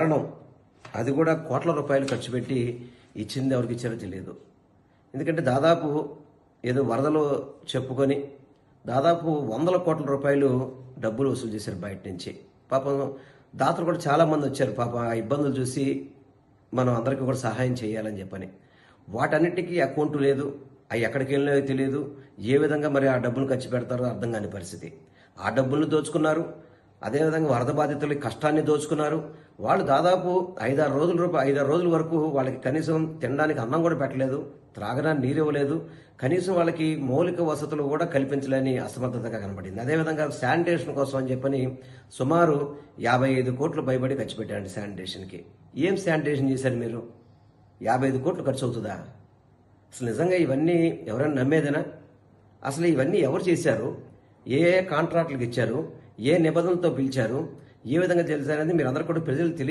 కారణం? అది కూడా కోట్ల రూపాయలు ఖర్చు పెట్టి ఇచ్చింది ఎవరికి ఇచ్చారో తెలియదు ఎందుకంటే దాదాపు ఏదో వరదలు చెప్పుకొని దాదాపు వందల కోట్ల రూపాయలు డబ్బులు వసూలు చేశారు బయట నుంచి. పాపం దాతలు కూడా చాలా మంది వచ్చారు. పాపం ఆ ఇబ్బందులు చూసి మనం అందరికీ కూడా సహాయం చేయాలని చెప్పని. వాటన్నిటికీ అకౌంట్ లేదు. అవి ఎక్కడికి వెళ్ళినాయో తెలియదు. ఏ విధంగా మరి ఆ డబ్బులు ఖర్చు పెడతారో అర్థం కాని పరిస్థితి. ఆ డబ్బులను దోచుకున్నారు. అదేవిధంగా వరద బాధితులు కష్టాన్ని దోచుకున్నారు. వాళ్ళు దాదాపు ఐదారు రోజుల రూపాయ ఐదారు రోజుల వరకు వాళ్ళకి కనీసం తినడానికి అన్నం కూడా పెట్టలేదు త్రాగడానికి నీరు ఇవ్వలేదు. కనీసం వాళ్ళకి మౌలిక వసతులు కూడా కల్పించలేని అసమర్థతగా కనబడింది. అదేవిధంగా శానిటేషన్ కోసం అని చెప్పని సుమారు యాభై ఐదు కోట్లు భయపడి ఖర్చు పెట్టారండి శానిటేషన్కి. ఏం శానిటేషన్ చేశారు మీరు? యాభై ఐదు కోట్లు ఖర్చు అవుతుందా? అసలు నిజంగా ఇవన్నీ ఎవరైనా నమ్మేదేనా? అసలు ఇవన్నీ ఎవరు చేశారు? ఏ ఏ కాంట్రాక్టులకు ఇచ్చారు? ఏ నిబంధనతో పిలిచారు ఏ విధంగా తెలిసారనేది మీరు అందరూ కూడా ప్రజలు తెలియ